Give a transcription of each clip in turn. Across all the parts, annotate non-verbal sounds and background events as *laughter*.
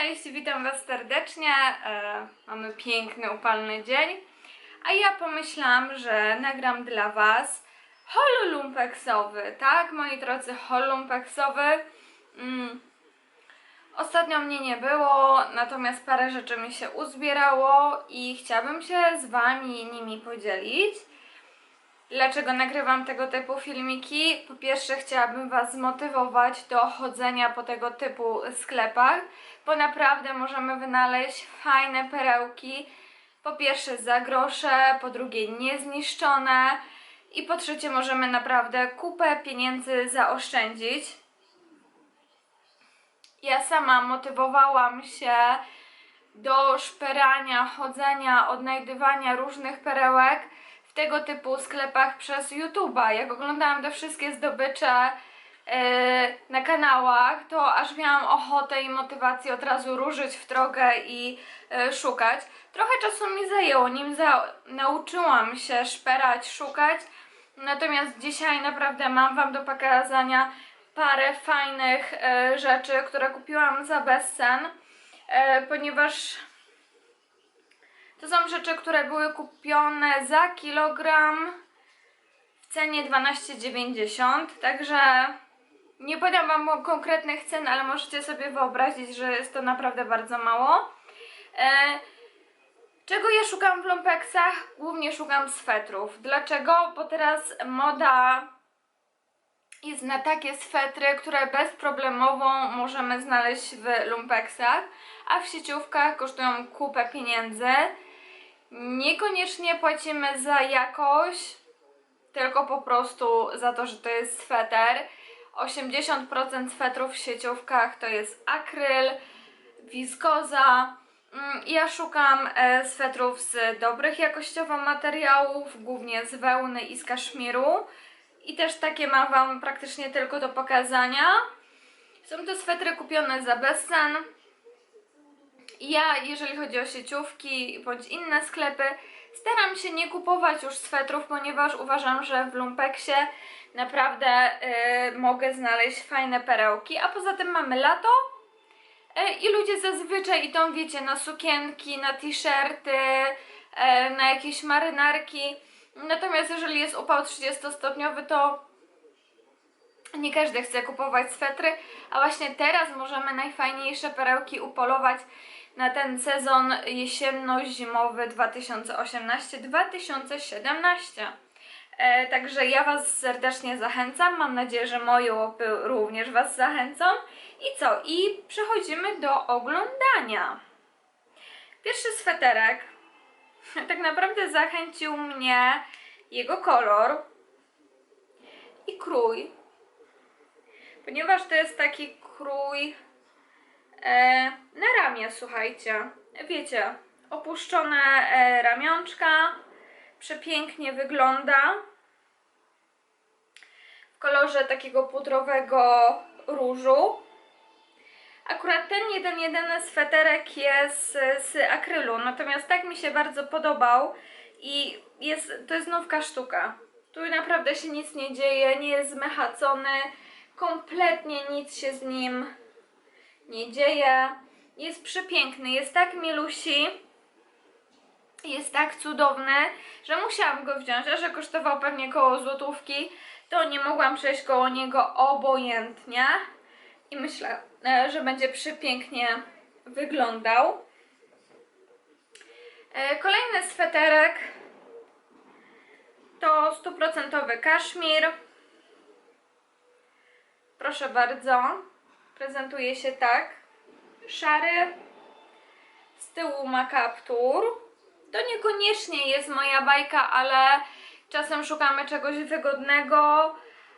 Cześć, witam Was serdecznie. E, mamy piękny, upalny dzień. A ja pomyślałam, że nagram dla Was holo lumpeksowy, tak? Moi drodzy, holo lumpeksowy. Mm. Ostatnio mnie nie było, natomiast parę rzeczy mi się uzbierało i chciałabym się z Wami nimi podzielić. Dlaczego nagrywam tego typu filmiki? Po pierwsze, chciałabym Was zmotywować do chodzenia po tego typu sklepach, bo naprawdę możemy wynaleźć fajne perełki. Po pierwsze, za grosze, po drugie, niezniszczone i po trzecie, możemy naprawdę kupę pieniędzy zaoszczędzić. Ja sama motywowałam się do szperania, chodzenia, odnajdywania różnych perełek w tego typu sklepach przez YouTube'a. Jak oglądałam te wszystkie zdobycze e, na kanałach, to aż miałam ochotę i motywację od razu ruszyć w drogę i e, szukać. Trochę czasu mi zajęło, nim za, nauczyłam się szperać, szukać. Natomiast dzisiaj naprawdę mam Wam do pokazania parę fajnych e, rzeczy, które kupiłam za bezcen, ponieważ to są rzeczy, które były kupione za kilogram w cenie 12,90, także nie podam Wam konkretnych cen, ale możecie sobie wyobrazić, że jest to naprawdę bardzo mało. E, czego ja szukam w lumpeksach? Głównie szukam swetrów. Dlaczego? Bo teraz moda jest na takie swetry, które bezproblemowo możemy znaleźć w lumpeksach, a w sieciówkach kosztują kupę pieniędzy. Niekoniecznie płacimy za jakość, tylko po prostu za to, że to jest sweter. 80% swetrów w sieciówkach to jest akryl, wiskoza. Mm, Ja szukam e, swetrów z dobrych jakościowo materiałów, głównie z wełny i z kaszmiru. I też takie mam Wam praktycznie tylko do pokazania. Są to swetry kupione za bezcen. Ja, jeżeli chodzi o sieciówki bądź inne sklepy, staram się nie kupować już swetrów, ponieważ uważam, że w lumpeksie naprawdę y, mogę znaleźć fajne perełki. A poza tym mamy lato y, i ludzie zazwyczaj idą, wiecie, na sukienki, na t-shirty, y, na jakieś marynarki. Natomiast jeżeli jest upał 30-stopniowy, to nie każdy chce kupować swetry, a właśnie teraz możemy najfajniejsze perełki upolować na ten sezon jesienno-zimowy 2018-2017. E, także ja Was serdecznie zachęcam. Mam nadzieję, że moje łopy również Was zachęcą. I co? I przechodzimy do oglądania. Pierwszy sweterek *laughs* tak naprawdę zachęcił mnie jego kolor i krój. Ponieważ to jest taki krój e, na ramię, słuchajcie. Wiecie, opuszczone e, ramionczka. Przepięknie wygląda. W kolorze takiego pudrowego różu. Akurat ten jeden, jedyny sweterek jest z, akrylu, natomiast tak mi się bardzo podobał i jest, to jest nowka sztuka. Tu naprawdę się nic nie dzieje, nie jest zmechacony, kompletnie nic się z nim nie dzieje. Jest przepiękny, jest tak milusi, jest tak cudowny, że musiałam go wziąć, a że kosztował pewnie koło złotówki, to nie mogłam przejść koło niego obojętnie i myślę, e, że będzie przepięknie wyglądał. E, Kolejny sweterek to stuprocentowy kaszmir. Proszę bardzo, prezentuje się tak. Szary, z tyłu ma kaptur. To niekoniecznie jest moja bajka, ale czasem szukamy czegoś wygodnego,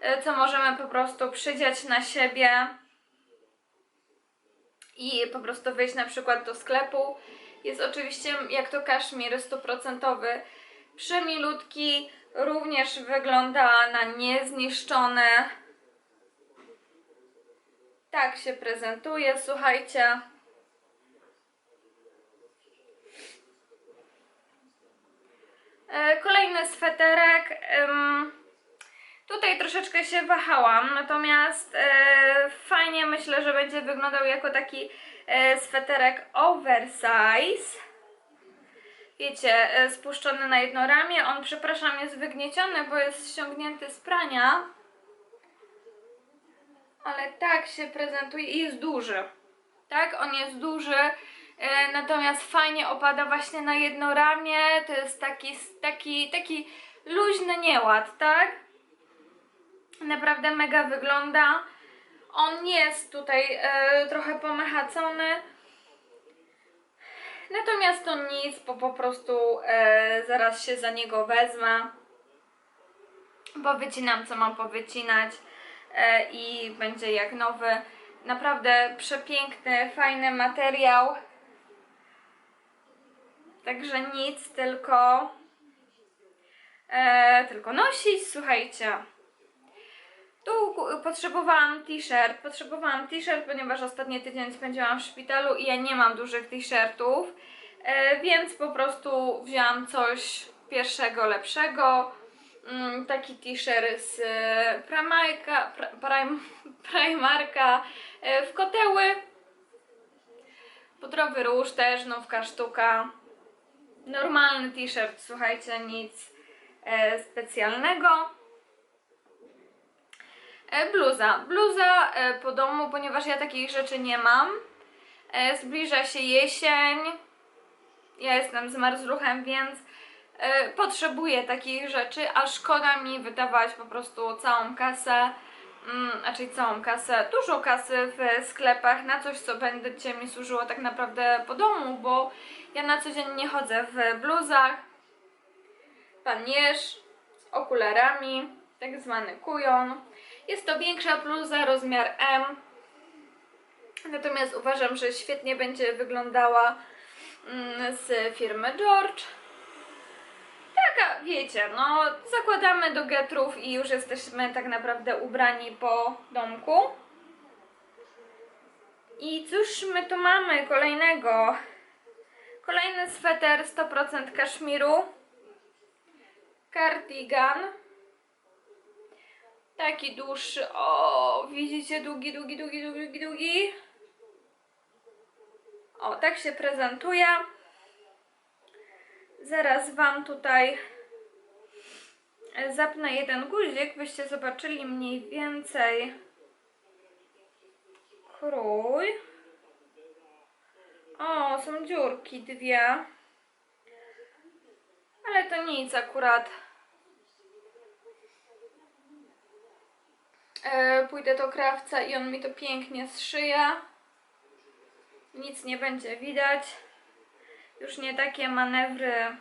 e, co możemy po prostu przydziać na siebie i po prostu wyjść na przykład do sklepu. Jest oczywiście, jak to kaszmir, stuprocentowy, przemilutki, również wygląda na niezniszczone. Tak się prezentuje, słuchajcie. E, Kolejny sweterek. Tutaj troszeczkę się wahałam, natomiast e, fajnie myślę, że będzie wyglądał jako taki e, sweterek oversize. Wiecie, spuszczony na jedno ramię. On, przepraszam, jest wygnieciony, bo jest ściągnięty z prania. Ale tak się prezentuje i jest duży. Tak, on jest duży. E, natomiast fajnie opada właśnie na jedno ramię. To jest taki, taki, taki luźny nieład, tak? Naprawdę mega wygląda. On jest tutaj e, trochę pomechacony. Natomiast to nic, bo po prostu e, zaraz się za niego wezmę. Bo wycinam co mam powycinać i będzie jak nowy. Naprawdę przepiękny, fajny materiał. Także nic, tylko e, tylko nosić, słuchajcie. Tu potrzebowałam t-shirt, potrzebowałam t-shirt, ponieważ ostatni tydzień spędziłam w szpitalu i ja nie mam dużych t-shirtów, e, więc po prostu wzięłam coś pierwszego, lepszego. Mm, taki t-shirt z e, Primarka, pra, prim, *laughs* Primarka e, w koteły. Pudrowy róż też, nówka sztuka. Normalny t-shirt, słuchajcie, nic e, specjalnego. Bluza. Bluza po domu, ponieważ ja takich rzeczy nie mam. Zbliża się jesień. Ja jestem z marzluchem, więc potrzebuję takich rzeczy, a szkoda mi wydawać po prostu całą kasę, mm, raczej całą kasę, dużo kasy w sklepach na coś, co będzie mi służyło tak naprawdę po domu, bo ja na co dzień nie chodzę w bluzach. Pan Jerz z okularami, tak zwany kujon. Jest to większa bluza, rozmiar M. Natomiast uważam, że świetnie będzie wyglądała mm, z firmy George. Taka, wiecie, no zakładamy do getrów i już jesteśmy tak naprawdę ubrani po domku. I cóż my tu mamy kolejnego? Kolejny sweter 100% kaszmiru. Cardigan. Taki dłuższy. O, widzicie? Długi, długi, długi, długi, długi. O, tak się prezentuje. Zaraz Wam tutaj zapnę jeden guzik, byście zobaczyli mniej więcej krój. O, są dziurki dwie. Ale to nic akurat. E, pójdę do krawca i on mi to pięknie zszyje. Nic nie będzie widać. Już nie takie manewry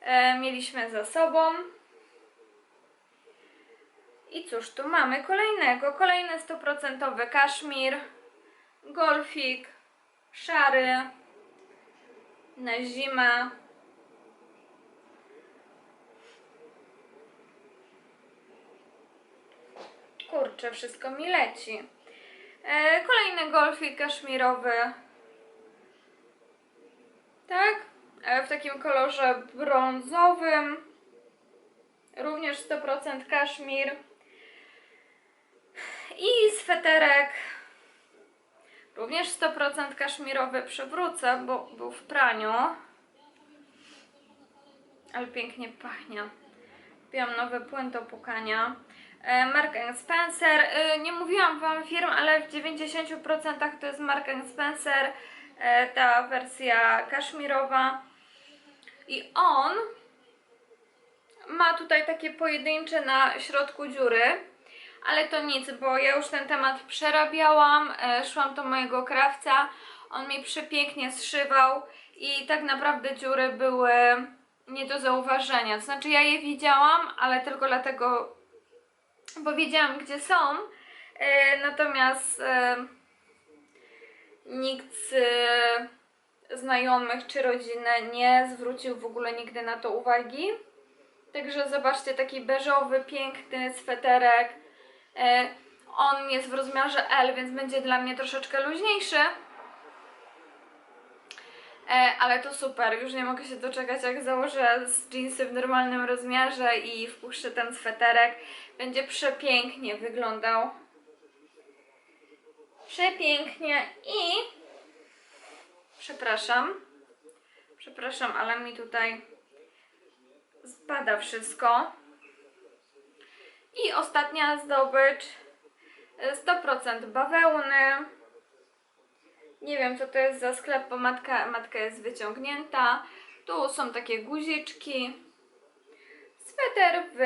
e, mieliśmy za sobą. I cóż, tu mamy kolejnego, kolejny 100% kaszmir, golfik, szary, na zimę. Kurczę, wszystko mi leci. E, kolejny golfik kaszmirowy. Tak? E, w takim kolorze brązowym. Również 100% kaszmir. I sweterek. Również 100% kaszmirowy przewrócę, bo był w praniu. Ale pięknie pachnie. Kupiłam nowy płyn do pukania. E, Mark Spencer. E, nie mówiłam wam firm, ale w 90% to jest Mark Spencer. E, ta wersja kaszmirowa. I on ma tutaj takie pojedyncze na środku dziury. Ale to nic, bo ja już ten temat przerabiałam, e, szłam do mojego krawca, on mi przepięknie zszywał i tak naprawdę dziury były nie do zauważenia. To znaczy ja je widziałam, ale tylko dlatego, bo wiedziałam gdzie są, e, natomiast nikt z e, znajomych czy rodziny nie zwrócił w ogóle nigdy na to uwagi. Także zobaczcie, taki beżowy, piękny sweterek. E, On jest w rozmiarze L, więc będzie dla mnie troszeczkę luźniejszy. E, ale to super, już nie mogę się doczekać jak założę z jeansy w normalnym rozmiarze i wpuszczę ten sweterek. Będzie przepięknie wyglądał. Przepięknie i przepraszam. Przepraszam, ale mi tutaj spada wszystko. I ostatnia zdobycz. e, 100% bawełny. Nie wiem, co to jest za sklep, bo matka, matka jest wyciągnięta. Tu są takie guziczki. Sweter w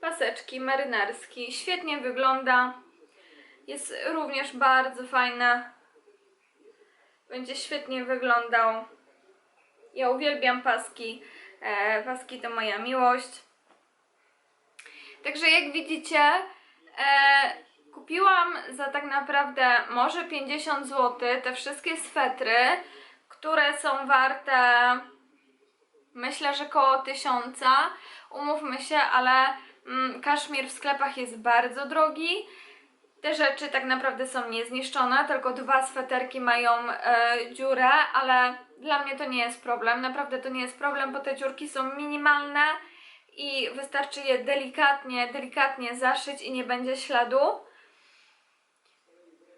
paseczki marynarski. Świetnie wygląda. Jest również bardzo fajny. Będzie świetnie wyglądał. Ja uwielbiam paski. E, paski to moja miłość. Także jak widzicie, e, kupiłam za tak naprawdę może 50 zł te wszystkie swetry, które są warte myślę, że koło 1000. Umówmy się, ale mm, kaszmir w sklepach jest bardzo drogi. Te rzeczy tak naprawdę są niezniszczone, tylko dwa sweterki mają e, dziurę, ale dla mnie to nie jest problem. Naprawdę to nie jest problem, bo te dziurki są minimalne i wystarczy je delikatnie, delikatnie zaszyć i nie będzie śladu.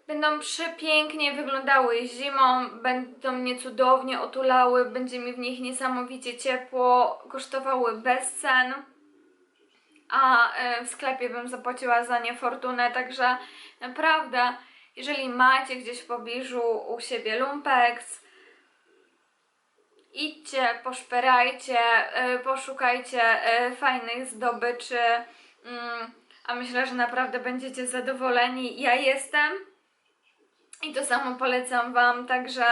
Będą przepięknie wyglądały zimą, będą mnie cudownie otulały, będzie mi w nich niesamowicie ciepło, kosztowały bezcen a e, w sklepie bym zapłaciła za nie fortunę, także naprawdę, jeżeli macie gdzieś w pobliżu u siebie lumpex, idźcie, poszperajcie, e, poszukajcie e, fajnych zdobyczy, mm, a myślę, że naprawdę będziecie zadowoleni. Ja jestem i to samo polecam Wam, także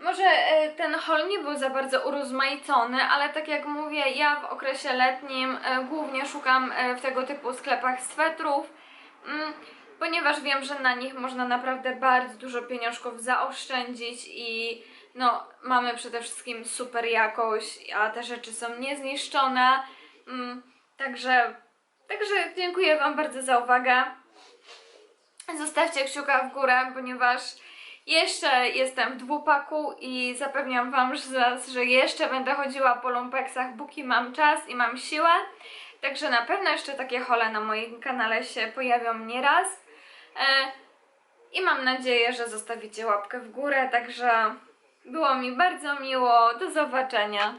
może e, ten haul nie był za bardzo urozmaicony, ale tak jak mówię, ja w okresie letnim e, głównie szukam e, w tego typu sklepach swetrów, mm, ponieważ wiem, że na nich można naprawdę bardzo dużo pieniążków zaoszczędzić i no, mamy przede wszystkim super jakość, a te rzeczy są niezniszczone. Mm, także, także dziękuję Wam bardzo za uwagę. Zostawcie kciuka w górę, ponieważ jeszcze jestem w dwupaku i zapewniam Wam, że, że jeszcze będę chodziła po lumpeksach, póki mam czas i mam siłę. Także na pewno jeszcze takie hole na moim kanale się pojawią nieraz. E, I mam nadzieję, że zostawicie łapkę w górę, także było mi bardzo miło. Do zobaczenia.